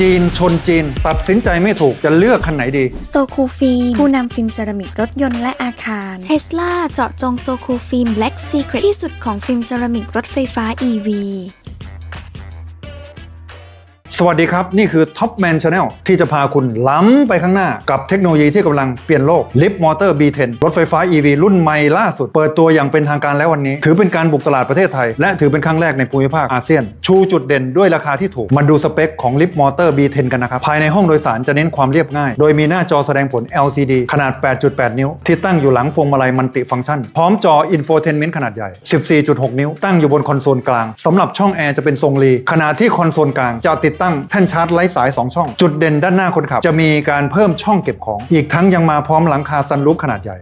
จีนชนจีน ตัดสินใจไม่ถูกจะเลือกคันไหนดีโซคูฟิล์มผู้นำฟิล์มเซรามิกรถยนต์และอาคารเทสลาเจาะจงโซคูฟิล์ม Black Secret ที่สุดของฟิล์มเซรามิกรถไฟฟ้า EV สวัสดีครับ นี่คือ Top Man Channel ที่จะพาคุณล้ำไปข้างหน้ากับเทคโนโลยีที่กำลังเปลี่ยนโลก Lift Motor B10 รถไฟฟ้า EV รุ่นใหม่ล่าสุด เปิดตัวอย่างเป็นทางการแล้ววันนี้ ถือเป็นการบุกตลาดประเทศไทย และถือเป็นครั้งแรกในภูมิภาคอาเซียน ชูจุดเด่นด้วยราคาที่ถูก มาดูสเปคของ Lift Motor B10 กันนะครับ ภายในห้องโดยสารจะเน้นความเรียบง่าย โดยมีหน้าจอแสดงผล LCD ขนาด 8.8 นิ้ว ที่ตั้งอยู่หลังพวงมาลัยมันติฟังก์ชัน พร้อมจอ Infotainment ขนาดใหญ่ 14.6 นิ้ว ตั้งอยู่บนคอนโซลกลางสำหรับช่องแอร์จะเป็นทรงรีขณะที่คอนโซลกลางจะติดตั้งแท่นชาร์จไร้สาย 2 ช่อง จุดเด่นด้านหน้าคนขับ จะมีการเพิ่มช่องเก็บของ อีกทั้งยังมาพร้อมหลังคาซันรูฟขนาดใหญ่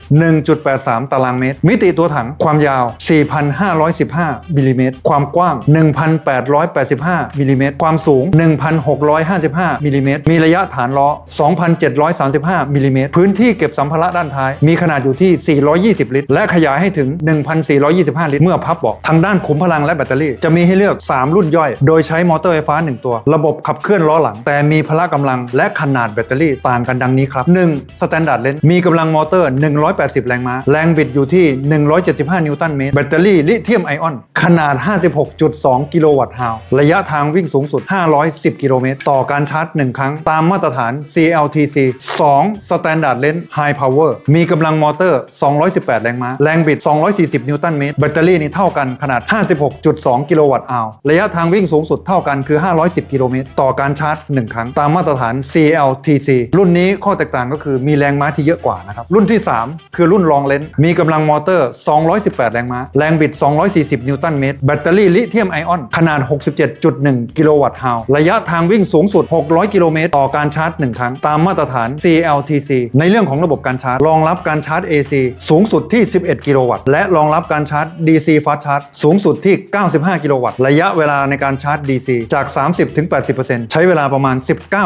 1.83 ตารางเมตร มิติตัวถังความยาว 4,515มิลลิเมตรความกว้าง 1,885มิลลิเมตรความสูง 1,655มิลลิเมตรมีระยะฐานล้อ 2,735มิลลิเมตรพื้นที่เก็บสัมภาระด้านท้าย มีขนาดอยู่ที่ 420 ลิตร และขยายให้ถึง 1,425 ลิตร เมื่อพับเบาะทางด้านขุมพลังและแบตเตอรี่ จะมีให้เลือก 3 รุ่นย่อย โดยใช้มอเตอร์ไฟฟ้า 1 ตัว ระบบขับเคลื่อนล้อหลัง แต่มีพละกำลังและขนาดแบตเตอรี่ต่างกันดังนี้ครับ 1. Standard Range มีกำลังมอเตอร์ 180 แรงม้า แรงบิดอยู่ที่ 175 นิวตันเมตร แบตเตอรี่ลิเธียมไอออน ขนาด 56.2 กิโลวัตต์ฮาวระยะทางวิ่งสูงสุด 510 กิโลเมตร ต่อการชาร์จ 1 ครั้ง ตามมาตรฐาน CLTC 2. Standard Range High Power มีกำลังมอเตอร์ 218 แรงม้า แรงบิด 240 นิวตันเมตร แบตเตอรี่นี่เท่ากันขนาด 56.2 กิโลวัตต์ฮาวระยะทางวิ่งสูงสุดเท่ากันคือ 510 กิโลเมตรต่อการชาร์จ 1 ครั้ง ตามมาตรฐาน CLTC รุ่นนี้ข้อแตกต่างก็คือมีแรงม้าที่เยอะกว่านะครับ รุ่นที่ 3 คือรุ่นลองเลนมีกำลังมอเตอร์ 218 แรงม้า แรงบิด 240 นิวตันเมตร แบตเตอรี่ลิเธียมไอออน ขนาด 67.1 กิโลวัตต์ฮาวระยะทางวิ่งสูงสุด 600 กิโลเมตร ต่อการชาร์จ 1 ครั้ง ตามมาตรฐาน CLTC ในเรื่องของระบบการชาร์จ รองรับการชาร์จ AC สูงสุดที่ 11 กิโลวัตต์ และรองรับการชาร์จ DC Fast Charge สูงสุดที่ 95 กิโลวัตต์ ระยะเวลาในการชาร์จ DC จาก80%ใช้เวลาประมาณ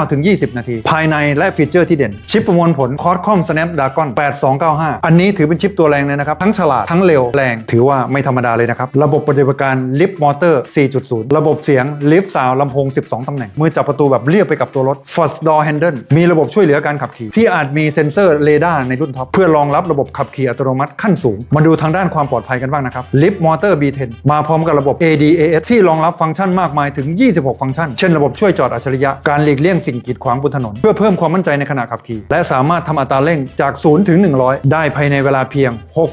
19-20 นาที ภายในและฟีเจอร์ที่เด่น ชิปประมวลผล Qualcomm Snapdragon 8295 อันนี้ถือเป็นชิปตัวแรงเลยนะครับ ทั้งฉลาด ทั้งเร็วแรง ถือว่าไม่ธรรมดาเลยนะครับ ระบบปฏิบัติการ Lift Motor 4.0 ระบบเสียง Lift Sound ลำโพง 12 ตำแหน่ง มือจับประตูแบบเรียบไปกับตัวรถ First Door Handle มีระบบช่วยเหลือการขับขี่ ที่อาจมีเซ็นเซอร์เรดาร์ในรุ่นท็อปเพื่อรองรับระบบขับขี่อัตโนมัติขั้นสูง มาดูทางด้านความปลอดภัยกันบ้างนะครับ Lift Motor B10 มาพร้อมกับระบบ ADAS ที่รองรับฟังก์ชันมากมายถึง 26 ฟังก์ชัน เช่นระบบช่วยจอดอัจฉริยะการหลีกเลี่ยงสิ่งกีดขวางบนถนน เพื่อเพิ่มความมั่นใจในขณะขับขี่ และสามารถทำอัตราเร่งจาก 0 ถึง 100 ได้ภายในเวลาเพียง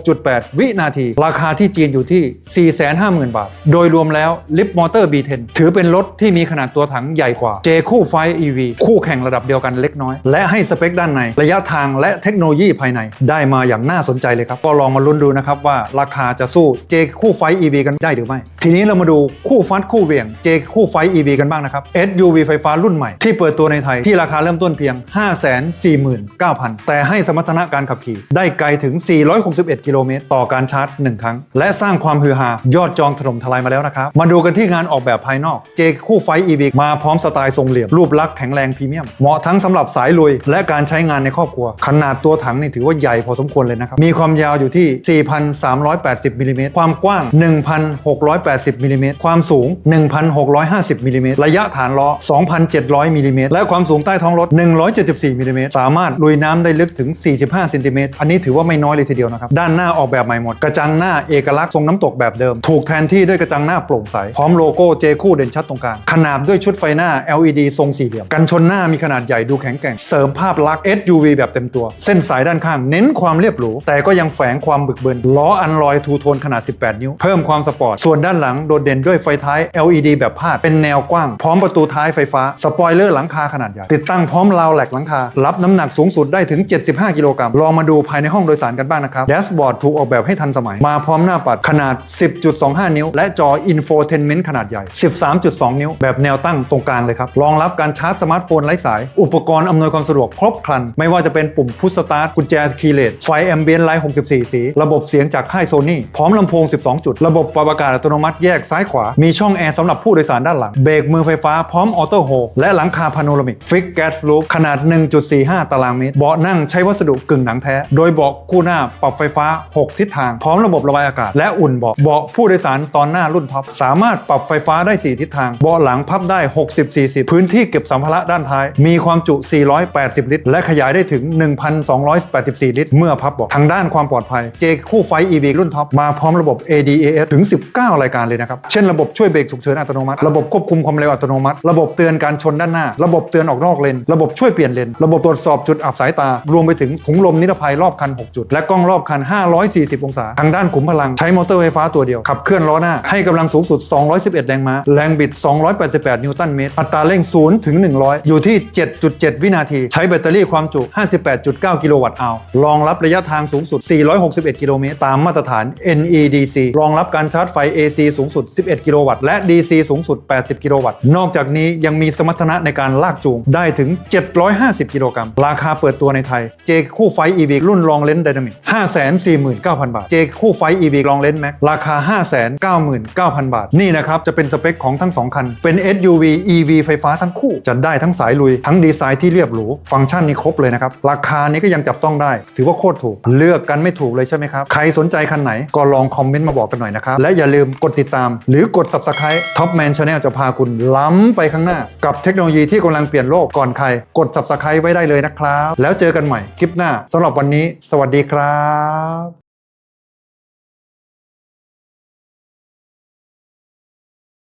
6.8 วินาที ราคาที่จีนอยู่ที่ 450,000 บาท โดยรวมแล้ว Lift Motor B10 ถือเป็นรถที่มีขนาดตัวถังใหญ่กว่า J คู่ไฟ EV คู่แข่งระดับเดียวกันเล็กน้อย และให้สเปคด้านใน ระยะทางและเทคโนโลยีภายในได้มาอย่างน่าสนใจเลยครับ ก็ลองมาลุ้นดูนะครับว่าราคาจะสู้ J คู่ไฟ EV กันได้หรือไม่ ทีนี้เรามาดูคู่ฟัดคู่เวียง J คู่ไฟ EV กันบ้างนะครับ SUV ไฟฟ้ารุ่นใหม่ ที่เปิดตัวในไทยที่ราคาเริ่มต้นเพียง 549,000 แต่ให้สมรรถนะการขับขี่ ได้ไกลถึง 461 กิโลเมตรต่อการชาร์จ 1 ครั้ง และสร้างความฮือฮายอดจองถล่มทลายมาแล้วนะครับ มาดูกันที่งานออกแบบภายนอก J คู่ไฟ EV มาพร้อมสไตล์ทรงเหลี่ยม รูปลักษณ์แข็งแรงพรีเมียม เหมาะทั้งสำหรับสายลุย และการใช้งานในครอบครัว ขนาดตัวถังนี่ถือว่าใหญ่พอสมควรเลยนะครับ มีความยาวอยู่ที่ 4,380มิลลิเมตรความกว้าง 1,680มิลลิเมตรความสูง 1,650มิลลิเมตรระยะฐานล้อ2,700มิลลิเมตรและความสูงใต้ท้องรถ 174มิลลิเมตรสามารถลุยน้ำได้ลึกถึง 45เซนติเมตรอันนี้ถือว่าไม่น้อยเลยทีเดียวนะครับ ด้านหน้าออกแบบใหม่หมด กระจังหน้าเอกลักษณ์ทรงน้ำตกแบบเดิม ถูกแทนที่ด้วยกระจังหน้าโปร่งใส พร้อมโลโก้เจคู่เด่นชัดตรงกลาง ขนาบด้วยชุดไฟหน้า LED ทรงสี่เหลี่ยม กันชนหน้ามีขนาดใหญ่ดูแข็งแกร่ง เสริมภาพลักษณ์ SUV แบบเต็มตัว เส้นสายด้านข้างเน้นความเรียบหรู แต่ก็ยังแฝงความบึกบึน ล้ออันลอยทูโทนขนาด 18 นิ้ว เพิ่มความสปอร์ต ส่วนด้านหลังโดดเด่นด้วยไฟท้าย LED แบบพาด เป็นแนวกว้าง พร้อมประตูท้ายไฟฟ้า สปอยเลอร์หลังคาขนาดใหญ่ ติดตั้งพร้อมราวแหลกหลังคา รับน้ำหนักสูงสุดได้ถึง 75 กิโลกรัม ลองมาดูภายในห้องโดยสารกันบ้างนะครับแดชบอร์ดถูกออกแบบให้ทันสมัย มาพร้อมหน้าปัดขนาด 10.25 นิ้ว และจอ Infotainment ขนาดใหญ่ 13.2 นิ้ว แบบแนวตั้งตรงกลางเลยครับ รองรับการชาร์จสมาร์ทโฟนไร้สาย อุปกรณ์อำนวยความสะดวกครบครัน ไม่ว่าจะเป็นปุ่มพุชสตาร์ทกุญแจคีย์เลสไฟแอมเบียนไลท์64 สี ระบบเสียงจากค่ายโซนี่พร้อมลำโพง 12 จุด ระบบปรับอากาศอัตโนมัติแยกซ้ายขวา มีช่องแอร์สำหรับผู้โดยสารด้านหลัง เบรกมือไฟฟ้าพร้อมออโต้โฮและหลังคาพาโนรามิกฟิกแก๊สลูปขนาด 1.45 ตารางเมตร เบาะนั่งใช้วัสดุกึ่งหนังแท้ โดยเบาะคู่หน้าปรับไฟฟ้า 6 ทิศทาง พร้อมระบบระบายอากาศ และอุ่นเบาะเบาะผู้โดยสารตอนหน้ารุ่นท็อป สามารถปรับไฟฟ้าได้ 4 ทิศทาง เบาะหลังพับได้ 60-40 พื้นที่เก็บสัมภาระด้านท้าย มีความจุ 480 ลิตร และขยายได้ถึง 1,284 ลิตร เมื่อพับเบาะทางด้านความปลอดภัย เจคู่ไฟ EV รุ่นท็อปมาพร้อมระบบ ADAS ถึง 19 รายการเลยนะครับ เช่นระบบช่วยเบรกฉุกเฉินอัตโนมัติ ระบบควบคุมความเร็วอัตโนมัติระบบเตือนการชนด้านหน้า ระบบเตือนออกนอกเลน ระบบช่วยเปลี่ยนเลน ระบบตรวจสอบจุดอับสายตา รวมไปถึงถุงลมนิรภัยรอบคัน 6 จุด และกล้องรอบคัน 540 องศา ทางด้านขุมพลัง ใช้มอเตอร์ไฟฟ้าตัวเดียว ขับเคลื่อนล้อหน้า ให้กำลังสูงสุด 211 แรงม้า แรงบิด 288 นิวตันเมตร อัตราเร่ง 0 ถึง 100 อยู่ที่ 7.7 วินาที ใช้แบตเตอรี่ความจุ 58.9 กิโลวัตต์อาวรองรับระยะทางสูงสุด 461 กิโลเมตร ตามมาตรฐาน NEDC รองรับการชาร์จไฟ AC สูงสุด 11 กิโลวัตต์ และ DC สูงสุด 80 กิโลวัตต์ นอกจากนี้ยังมีสมรรถนะในการลากจูงได้ถึง 750 กิโลกรัม ราคาเปิดตัวในไทย J คู่ไฟ EV รุ่นรองเลนส์ไดนามิก549,000 บาท J คู่ไฟ EV รองเลนส์แม็กราคา 599,000 บาท นี่นะครับ จะเป็นสเปคของทั้ง 2 คัน เป็น SUV EV ไฟฟ้าทั้งคู่ จะได้ทั้งสายลุย ทั้งดีไซน์ที่เรียบหรู ฟังก์ชันนี้ครบเลยนะครับ ราคานี้ก็ยังจับต้องได้ ถือว่าโคตรถูก เลือกกันไม่ถูกเลยใช่ไหมครับ ใครสนใจคันไหนก็ลองคอมเมนต์มาบอกกันหน่อยนะครับ และอย่าลืมกดติดตาม หรือกด subscribe Top Man Channel จะพาคุณล้ำไปข้างหน้า กับเทคโนโลยีที่กำลังเปลี่ยนโลกก่อนใคร กด subscribe ไว้ได้เลยนะครับ แล้วเจอกันใหม่คลิปหน้าสำหรับวันนี้ สวัสดีครับ